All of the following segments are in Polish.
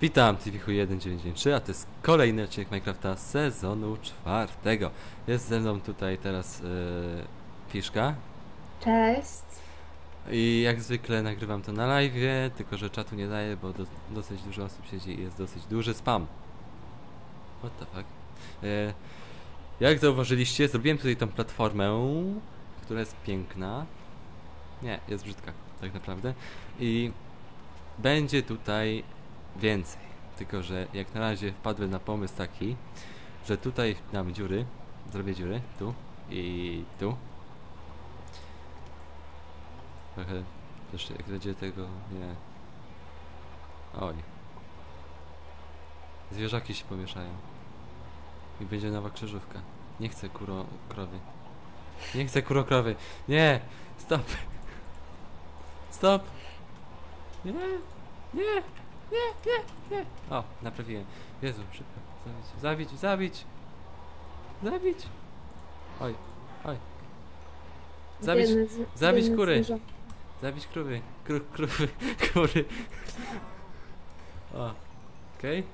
Witam, TVH1993, a to jest kolejny odcinek Minecrafta sezonu czwartego. Jest ze mną tutaj teraz yy, Fiszka Cześć. i jak zwykle nagrywam to na live, tylko że czatu nie daję, bo do, dosyć dużo osób siedzi i jest dosyć duży spam. What the fuck? Yy, jak zauważyliście, zrobiłem tutaj tą platformę, która jest piękna. Nie, jest brzydka, tak naprawdę. I będzie tutaj więcej. Tylko, że jak na razie wpadłem na pomysł taki, że tutaj dam dziury, zrobię dziury, tu i tu. Trochę, też jak będzie tego, nie. Oj. Zwierzaki się pomieszają. I będzie nowa krzyżówka. Nie chcę kuro, krowy. Nie chcę kuro krowy. Nie! Stop! Stop! Nie! Nie! Nie, nie, nie. O, naprawiłem. Jezu, szybko. Zabić, zabić, zabić. Zabić. Oj, oj. Zabić, zabić biedne kury. zwierzę. zabić krówy. Kró, krówy, kury. O, okej.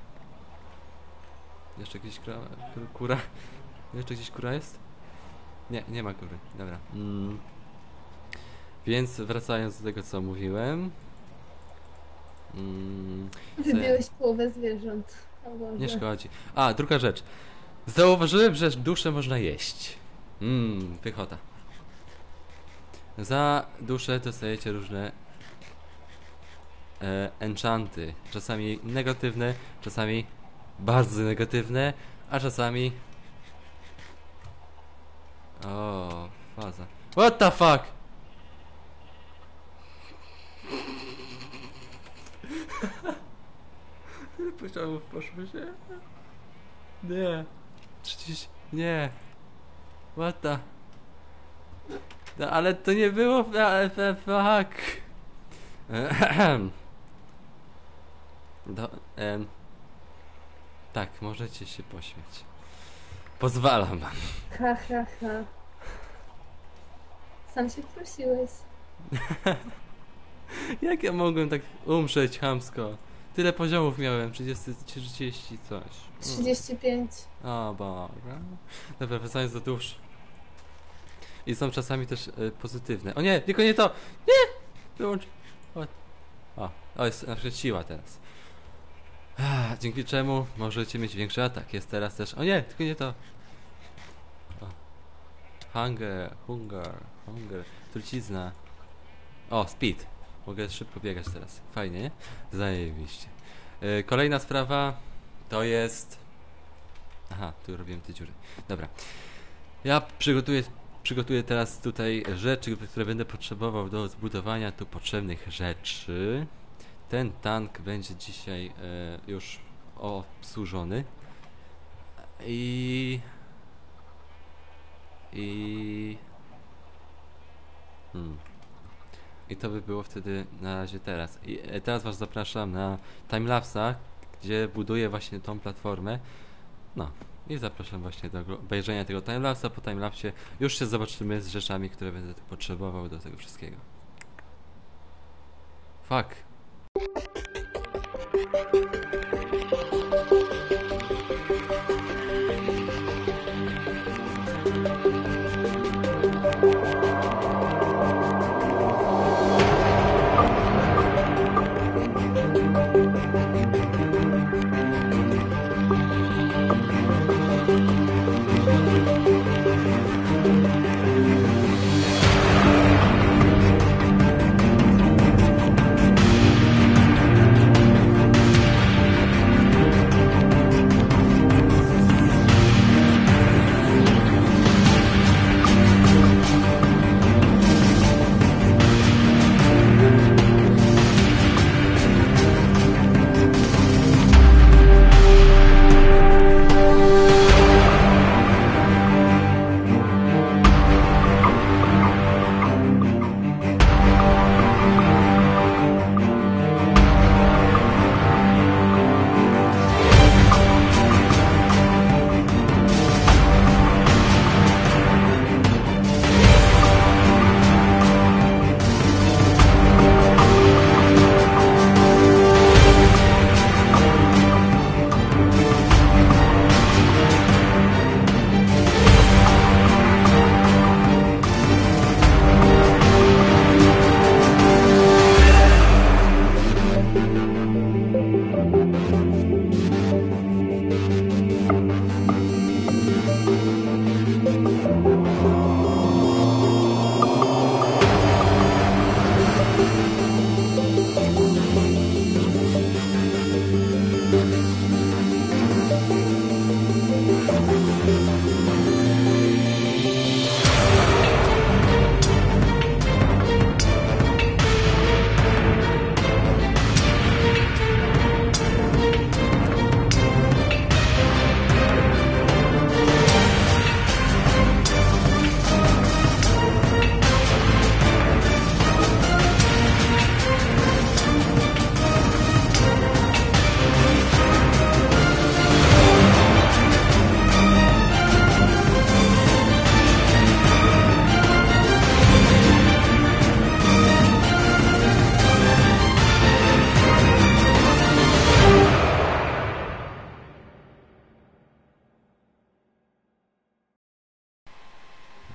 Jeszcze gdzieś kr, kura. Jeszcze gdzieś kura jest? Nie, nie ma kury. Dobra. Mm. Więc wracając do tego, co mówiłem. Mm, Wybiłeś połowę zwierząt. O Boże. Nie szkodzi. A, druga rzecz. Zauważyłem, że duszę można jeść. Mmm, pychota. Za duszę dostajecie różne e, enchanty. Czasami negatywne, czasami bardzo negatywne, a czasami... O, faza. What the fuck? Tyle poziomów poszło się. Nie. 30. Nie. The... No, ale to nie było... Fuck. Do, em. Tak, możecie się pośmiać. Pozwalam wam. Ha, ha, ha. Sam się prosiłeś. Jak ja mogłem tak umrzeć chamsko? Tyle poziomów miałem, 30, 30 coś. Mm. 35. O Boże. Dobra, wracając do dusz. I są czasami też y, pozytywne. O nie, tylko nie to! Nie! Wyłącz. O, o, o jest na przykład siła teraz. Ah, dzięki czemu możecie mieć większy atak. Jest teraz też. O nie, tylko nie to. O. Hunger, hunger, hunger. Trucizna. O, speed. Mogę szybko biegać teraz. Fajnie, nie? Zajebiście. Y, kolejna sprawa to jest. Aha, tu robiłem te dziury. Dobra. Ja przygotuję, przygotuję teraz tutaj rzeczy, które będę potrzebował do zbudowania tu potrzebnych rzeczy. Ten tank będzie dzisiaj e, już obsłużony. I... I... Hmm. I to by było wtedy na razie teraz. I e, teraz Was zapraszam na timelapsa, gdzie buduję właśnie tą platformę. No. I zapraszam właśnie do obejrzenia tego timelapsa. Po timelapsie już się zobaczymy z rzeczami, które będę potrzebował do tego wszystkiego. Fuck.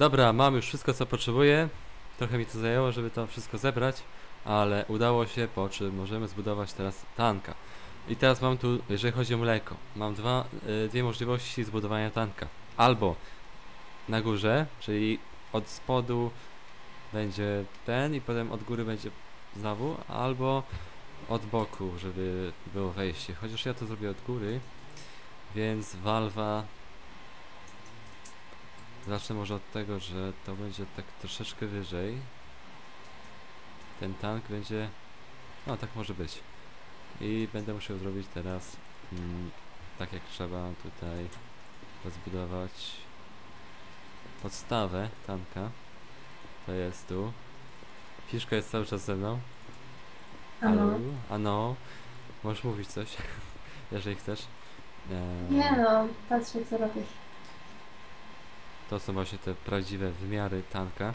Dobra, mam już wszystko co potrzebuję. Trochę mi to zajęło, żeby to wszystko zebrać, ale udało się, po czym możemy zbudować teraz tanka. I teraz mam tu, jeżeli chodzi o mleko, mam dwa, y, dwie możliwości zbudowania tanka. Albo na górze, czyli od spodu będzie ten i potem od góry będzie znowu, albo od boku, żeby było wejście. Chociaż ja to zrobię od góry, więc walwa Zacznę może od tego, że to będzie tak troszeczkę wyżej. Ten tank będzie... No, tak może być. I będę musiał zrobić teraz mm, tak jak trzeba tutaj rozbudować podstawę tanka. To jest tu. Fiszka jest cały czas ze mną. Ano. Ano. Możesz mówić coś, jeżeli chcesz. Eee, Nie no, patrzę co robisz. To są właśnie te prawdziwe wymiary tanka.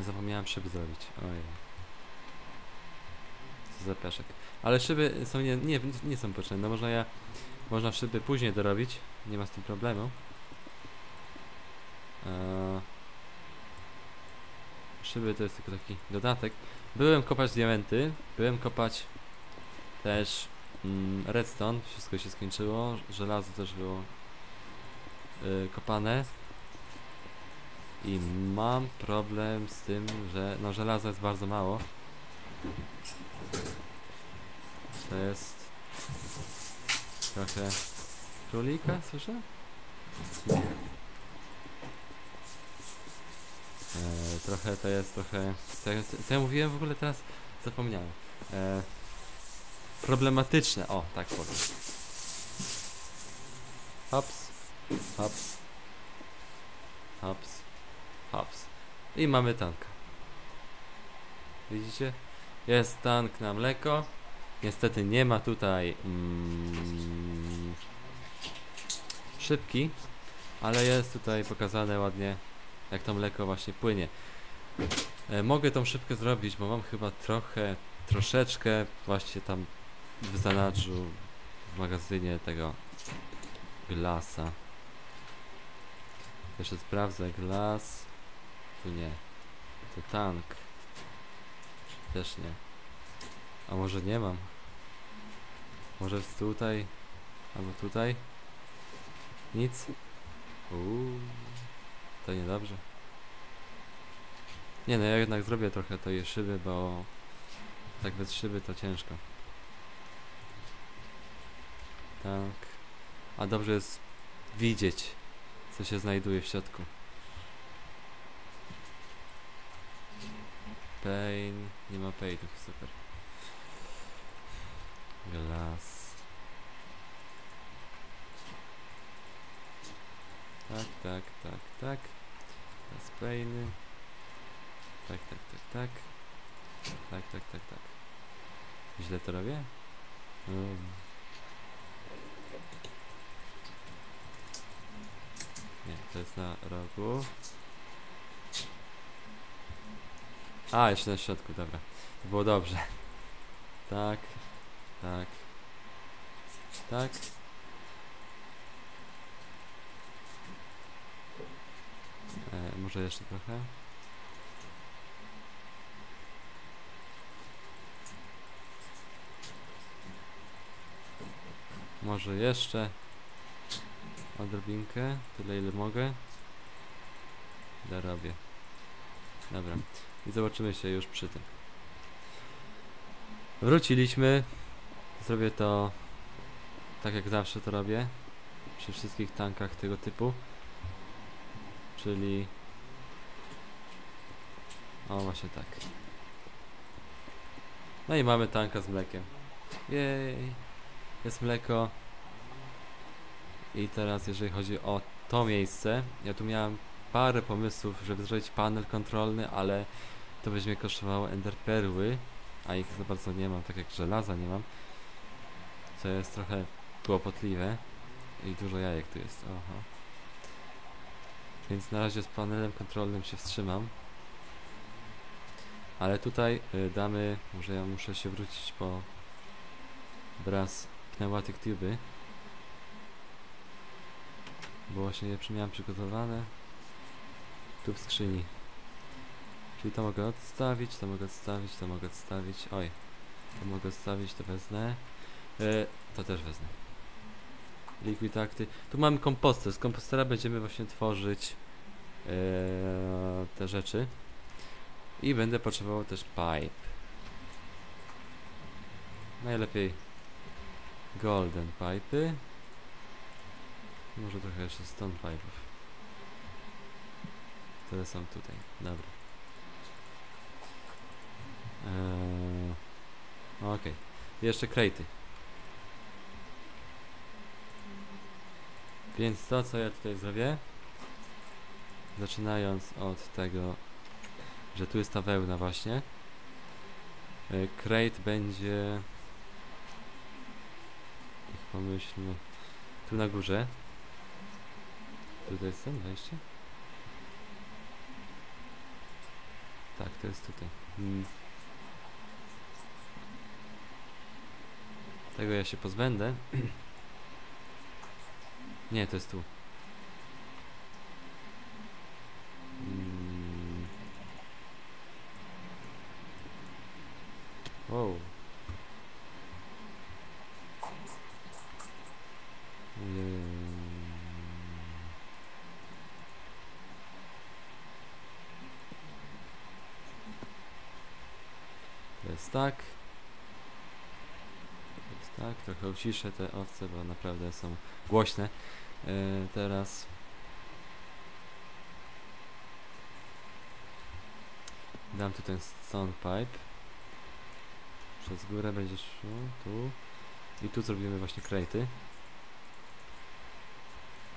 Zapomniałem szyby zrobić. Ojej. Co za peszek. Ale szyby są nie, nie, nie są potrzebne. No można, ja, można szyby później dorobić. Nie ma z tym problemu. Eee, szyby to jest tylko taki dodatek. Byłem kopać diamenty. Byłem kopać też mm, redstone. Wszystko się skończyło. Żelazo też było y, kopane i mam problem z tym, że no żelaza jest bardzo mało. To jest trochę królika, słyszę? E, trochę to jest trochę. Co, ja- mówiłem w ogóle teraz? Zapomniałem. E, problematyczne, o tak powiem. Hops. Hops. Hops. Hops. I mamy tanka. Widzicie? Jest tank na mleko. Niestety nie ma tutaj mm, szybki, ale jest tutaj pokazane ładnie, jak to mleko właśnie płynie. E, mogę tą szybkę zrobić, bo mam chyba trochę, troszeczkę właśnie tam w zanadrzu, w magazynie tego glasa. Jeszcze sprawdzę. Glas. Tu nie. To tank. Też nie. A może nie mam? Może jest tutaj? Albo tutaj? Nic? Uuu. To niedobrze. Nie no, ja jednak zrobię trochę tej szyby, bo tak bez szyby to ciężko. Tak. A dobrze jest widzieć, co się znajduje w środku. Pain, nie ma paintów, super. Glass. Tak, tak, tak, tak. Teraz painy. Tak, tak, tak, tak. Tak, tak, tak, tak. Źle to robię? Mm. Nie, to jest na rogu. A, jeszcze na środku, dobra. To było dobrze. Tak, tak, tak. E, może jeszcze trochę. Może jeszcze odrobinkę, tyle ile mogę. Dorobię. Dobra. I zobaczymy się już przy tym. Wróciliśmy. Zrobię to tak jak zawsze to robię. Przy wszystkich tankach tego typu. Czyli... O, właśnie tak. No i mamy tanka z mlekiem. Jej. Jest mleko. I teraz jeżeli chodzi o to miejsce, ja tu miałem parę pomysłów, żeby zrobić panel kontrolny, ale to będzie mnie kosztowało ender perły, a ich za bardzo nie mam, tak jak żelaza nie mam, co jest trochę kłopotliwe i dużo jajek tu jest, oho. Więc na razie z panelem kontrolnym się wstrzymam. Ale tutaj y, damy, może ja muszę się wrócić po braz pneumatic tuby. Bo właśnie je miałem przygotowane tu w skrzyni. Czyli to mogę odstawić, to mogę odstawić, to mogę odstawić. Oj, to mogę odstawić, to wezmę. E, to też wezmę. Liquid Acty. Tu mamy komposter. Z kompostera będziemy właśnie tworzyć e, te rzeczy. I będę potrzebował też pipe. Najlepiej golden pipe'y. Może trochę jeszcze stone pipe'ów. Które są tutaj. Dobra. Eee, Okej. Jeszcze krejty. Więc to co ja tutaj zrobię Zaczynając od tego Że tu jest ta wełna właśnie Crate będzie Niech pomyślmy Tu na górze Tutaj jest ten wejście? Tak, to jest tutaj. Hmm. Tego ja się pozbędę. Nie, to jest tu. Mm. Wow. Tak. Jest tak. Trochę uciszę te owce, bo naprawdę są głośne. Yy, teraz. Dam tu ten stone pipe. Przez górę będzie szło, tu. I tu zrobimy właśnie krejty.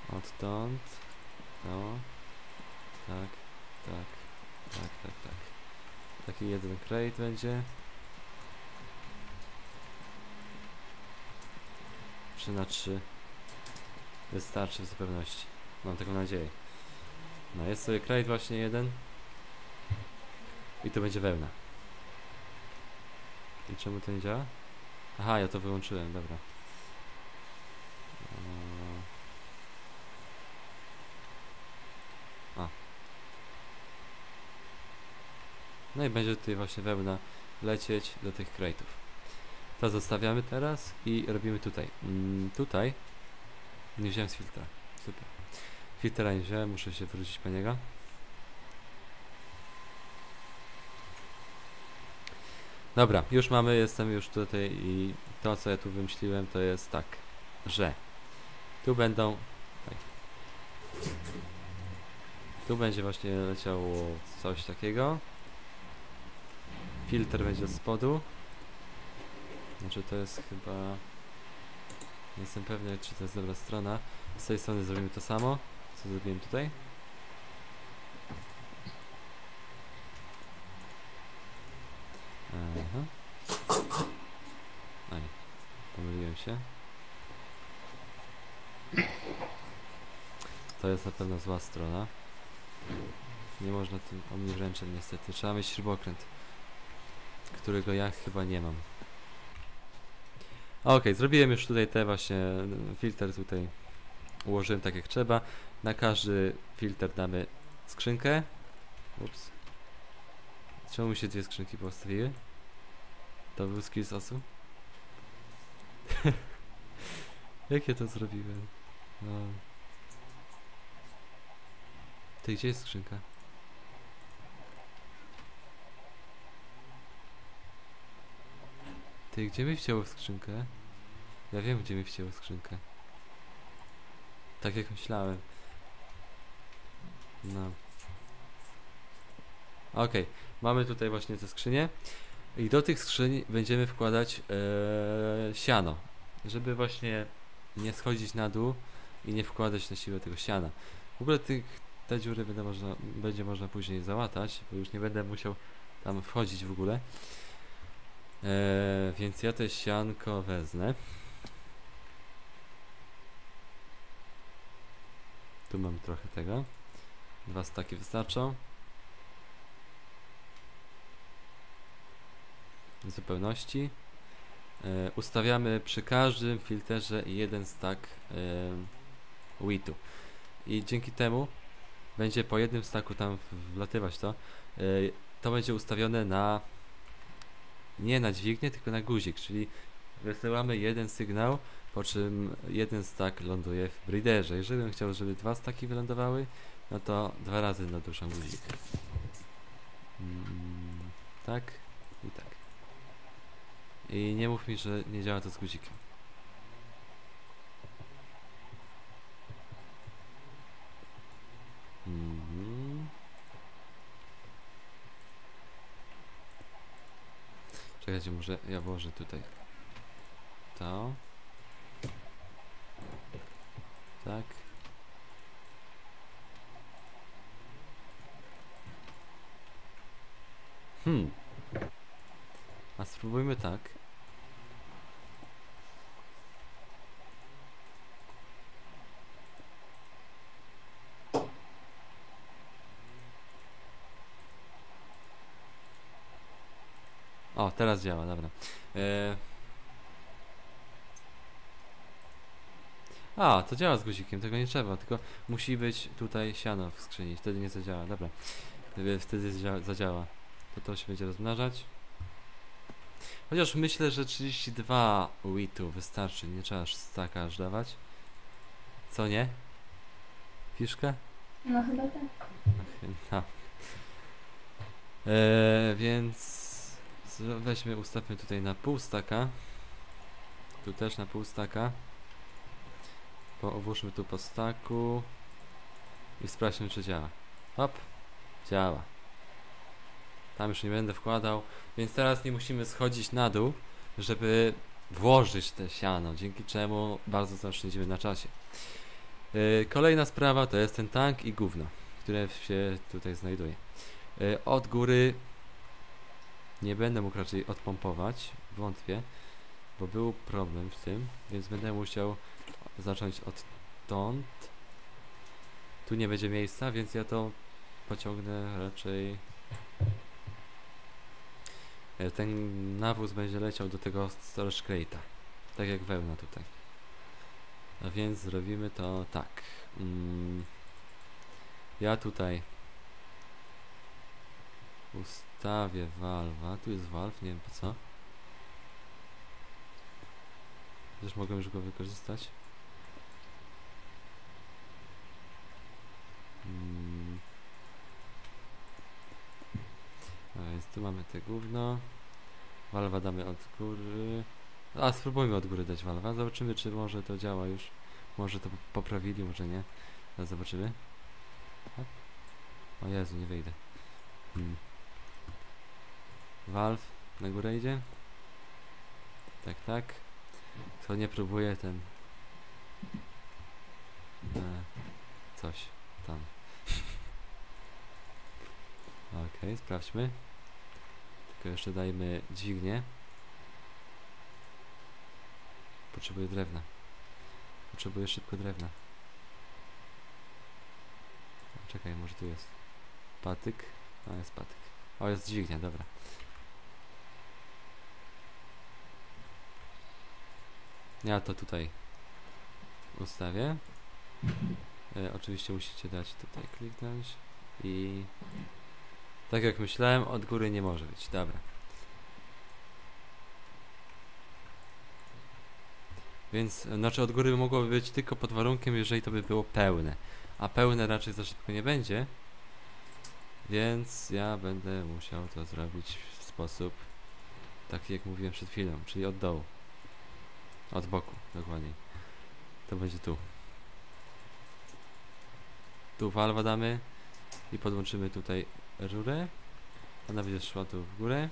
Odtąd. To. Tak, tak, tak, tak, tak. Taki jeden crate będzie. 3 na 3 Wystarczy w zupełności. Mam taką nadzieję. No jest sobie crate właśnie jeden. I to będzie wełna. I czemu to nie działa? Aha, ja to wyłączyłem, dobra. Eee. A. No i będzie tutaj właśnie wełna lecieć do tych crate'ów. To zostawiamy teraz i robimy tutaj. Mm, tutaj nie wziąłem z filtra. Super. Filtra nie wziąłem, muszę się wrócić po niego. Dobra, już mamy, jestem już tutaj i to co ja tu wymyśliłem to jest tak, że tu będą tak, tu będzie właśnie leciało coś takiego filtr będzie z spodu znaczy to jest chyba nie jestem pewny czy to jest dobra strona z tej strony zrobimy to samo co zrobiłem tutaj Aha. Aj, pomyliłem się. To jest na pewno zła strona. Nie można tym o mnie wręczyć niestety. Trzeba mieć śrubokręt, którego ja chyba nie mam. Ok, zrobiłem już tutaj te właśnie mm, filtr tutaj ułożyłem tak jak trzeba. Na każdy filtr damy skrzynkę. Ups. Czemu się dwie skrzynki postawiły? To był skill z osu? Jak ja to zrobiłem? No. Ty, gdzie jest skrzynka? Ty, gdzie mi wcięło skrzynkę? Ja wiem, gdzie mi wcięło skrzynkę. Tak jak myślałem. No. Okej, mamy tutaj właśnie te skrzynie. I do tych skrzyń będziemy wkładać e, siano, żeby właśnie nie schodzić na dół i nie wkładać na siłę tego siana. W ogóle tych, te dziury będę można, będzie można później załatać, bo już nie będę musiał tam wchodzić w ogóle. E, więc ja te sianko wezmę. Tu mam trochę tego. Dwa staki wystarczą. W zupełności. E, ustawiamy przy każdym filterze jeden stack e, witu. I dzięki temu będzie po jednym stacku tam wlatywać to. E, to będzie ustawione na nie na dźwignię, tylko na guzik, czyli wysyłamy jeden sygnał, po czym jeden stack ląduje w breederze. Jeżeli bym chciał, żeby dwa staki wylądowały, no to dwa razy naduszam guzik. Mm, tak i tak. I nie mów mi, że nie działa to z guzikiem. Czekajcie, może ja włożę tutaj to. Tak. Hmm. A spróbujmy tak. Teraz działa, dobra. E... A, to działa z guzikiem, tego nie trzeba, tylko musi być tutaj siano w skrzyni, wtedy nie zadziała, dobra. Wtedy- Wtedy zadzia- zadziała. To to się będzie rozmnażać. Chociaż myślę, że 32 witu wystarczy, nie trzeba aż staka aż dawać. Co nie? Fiszka? No chyba tak. No. Eee, więc weźmy, ustawmy tutaj na pół staka. Tu też na pół staka. Połóżmy tu po staku. I sprawdźmy, czy działa. Hop. Działa. Tam już nie będę wkładał. Więc teraz nie musimy schodzić na dół, żeby włożyć te siano, dzięki czemu bardzo zaoszczędzimy na czasie. Yy, kolejna sprawa to jest ten tank i gówno, które się tutaj znajduje. Yy, od góry nie będę mógł raczej odpompować, wątpię, bo był problem w tym, więc będę musiał zacząć odtąd. Tu nie będzie miejsca, więc ja to pociągnę raczej. E, Ten nawóz będzie leciał do tego storage crate'a. Tak jak wełna tutaj. A więc zrobimy to tak. Mm. Ja tutaj ustawię valve'a. Tu jest valve, nie wiem po co. Też mogę już go wykorzystać. Mm. A więc tu mamy te gówno. Walwa damy od góry. A spróbujmy od góry dać walwa. Zobaczymy czy może to działa już. Może to poprawili, może nie. Zaraz zobaczymy. O Jezu, nie wyjdę. Hmm. Valve na górę idzie. Tak, tak. Kto nie próbuje, ten... E, coś tam. Okej, sprawdźmy. Tylko jeszcze dajmy dźwignię. Potrzebuję drewna. Potrzebuję szybko drewna. Czekaj, może tu jest. Patyk. A jest patyk. O, jest dźwignia, dobra. Ja to tutaj ustawię. E, oczywiście musicie dać tutaj kliknąć i tak jak myślałem, od góry nie może być. Dobra. Więc, e, znaczy od góry mogłoby być tylko pod warunkiem, jeżeli to by było pełne. A pełne raczej za szybko nie będzie. Więc ja będę musiał to zrobić w sposób taki jak mówiłem przed chwilą, czyli od dołu. Od boku, dokładniej. To będzie tu. Tu walwa damy i podłączymy tutaj rurę. Ona będzie szła tu w górę.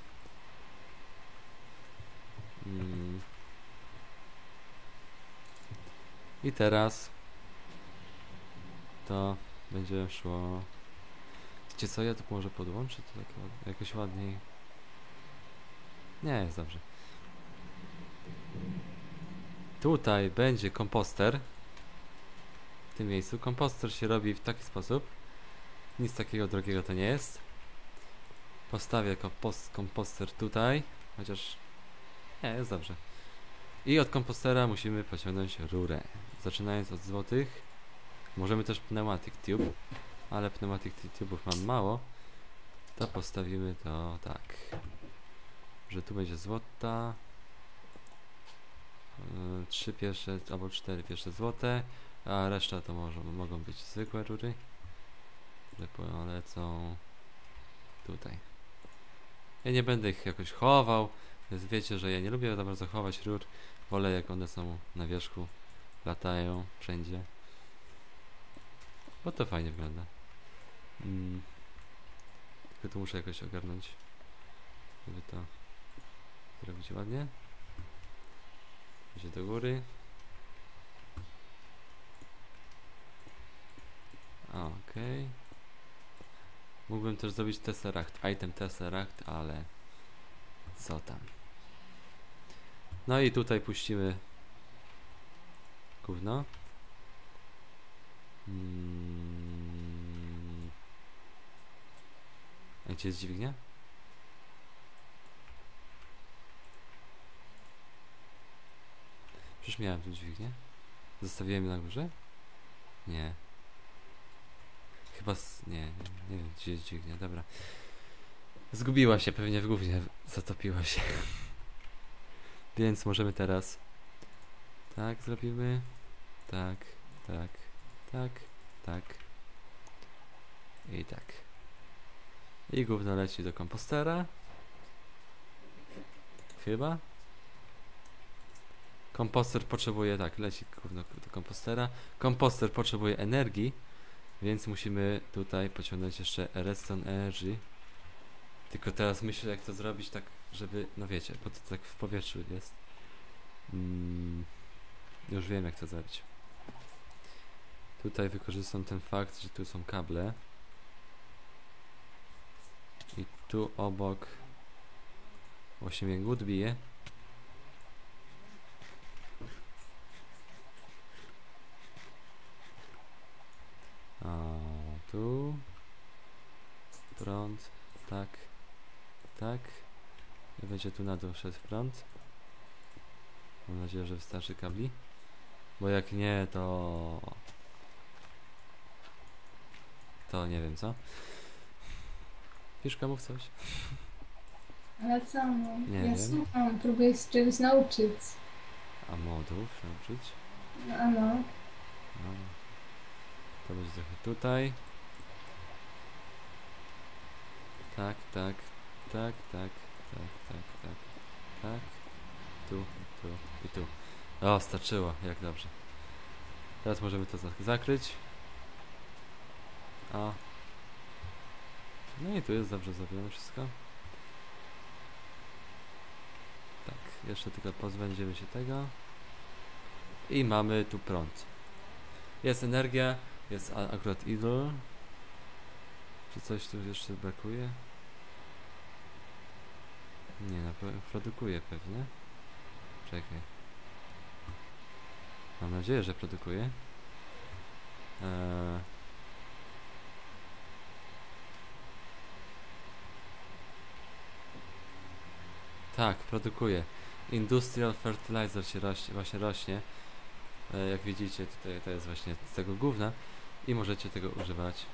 Mm. I teraz to będzie szło. Wiecie co, ja to może podłączę to tak jakoś ładniej. Nie, jest dobrze. Tutaj będzie komposter. W tym miejscu. Komposter się robi w taki sposób. Nic takiego drogiego to nie jest. Postawię kompos komposter tutaj. Chociaż. Nie, jest dobrze. I od kompostera musimy pociągnąć rurę. Zaczynając od złotych. Możemy też pneumatic tube. Ale pneumatic tube'ów mam mało. To postawimy to tak że tu będzie złota. Yy, Trzy pierwsze albo cztery pierwsze złote, a reszta to może, mogą być zwykłe rury, które polecą tutaj. Ja nie będę ich jakoś chował, więc wiecie, że ja nie lubię za bardzo chować rur. Wolę jak one są na wierzchu, latają wszędzie. Bo to fajnie wygląda. Mm. Tylko tu muszę jakoś ogarnąć, żeby to zrobić ładnie. Idzie do góry. Okej. Mógłbym też zrobić Tesseract, item Tesseract, ale co tam. No i tutaj puścimy gówno. Mm. A gdzie jest dźwignia? Przecież miałem tu dźwignię. Zostawiłem ją na górze? Nie. Chyba. S- nie, nie, wiem, gdzie jest dźwignia. Dobra. Zgubiła się, pewnie w gównie zatopiła się. Więc możemy teraz. Tak zrobimy. Tak, tak, tak, tak. I tak. I gówno leci do kompostera. Chyba. Komposter potrzebuje, tak, leci gówno do kompostera. Komposter potrzebuje energii, więc musimy tutaj pociągnąć jeszcze redstone energy. Tylko teraz myślę, jak to zrobić tak, żeby, no wiecie, bo to tak w powietrzu jest. Mm, już wiem, jak to zrobić. Tutaj wykorzystam ten fakt, że tu są kable. I tu obok właśnie mnie głód bije. Tu prąd, tak, tak. I będzie tu na dół szedł prąd. Mam nadzieję, że wystarczy kabli. Bo jak nie, to... To nie wiem co. Piszka mów coś. Ale co no? Nie ja wiem. słucham, próbuję się czegoś nauczyć. A modów nauczyć? No, no. No. To będzie trochę tutaj. Tak, tak, tak, tak, tak, tak, tak, tak. Tu, tu i tu. O, starczyło, jak dobrze. Teraz możemy to za- zakryć. O. No i tu jest dobrze zrobione wszystko. Tak, jeszcze tylko pozbędziemy się tego. I mamy tu prąd. Jest energia, jest a- akurat idle. Czy coś tu jeszcze brakuje? Nie, no, pro- produkuje pewnie. Czekaj. Mam nadzieję, że produkuje. Eee. Tak, produkuje. Industrial fertilizer się rośnie, właśnie rośnie. E, jak widzicie, tutaj to jest właśnie z tego gówna i możecie tego używać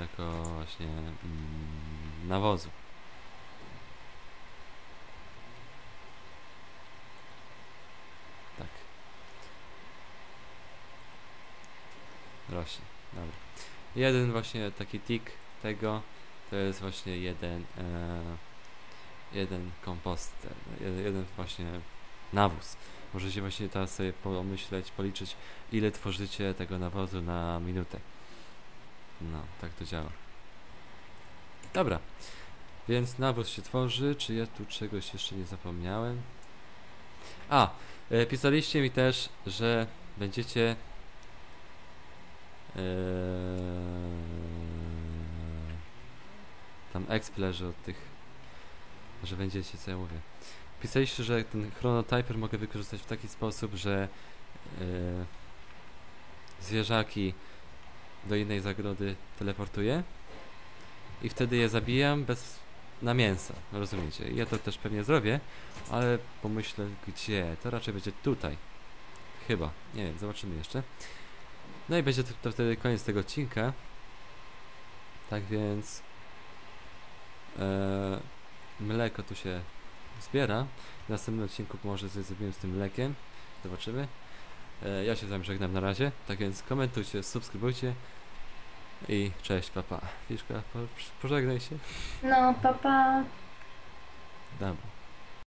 jako właśnie mm, nawozu. Tak. Rośnie. Dobra. Jeden właśnie taki tik tego to jest właśnie jeden e, jeden komposter, jeden, właśnie nawóz. Możecie właśnie teraz sobie pomyśleć, policzyć ile tworzycie tego nawozu na minutę. No, tak to działa. Dobra. Więc nawóz się tworzy. Czy ja tu czegoś jeszcze nie zapomniałem? A, e, pisaliście mi też, że będziecie tam exp leży od tych, że będziecie, co ja mówię. Pisaliście, że ten chronotyper mogę wykorzystać w taki sposób, że eee, zwierzaki do innej zagrody teleportuję i wtedy je zabijam bez na mięso, rozumiecie? Ja to też pewnie zrobię, ale pomyślę gdzie, to raczej będzie tutaj. Chyba, nie wiem, zobaczymy jeszcze. No i będzie to, to wtedy koniec tego odcinka. Tak więc e, mleko tu się zbiera. W następnym odcinku może coś zrobimy z tym mlekiem. Zobaczymy. E, ja się z wami żegnam na razie. Tak więc komentujcie, subskrybujcie i cześć, papa. Fiszka, po, pożegnaj się. No, papa. Dobra.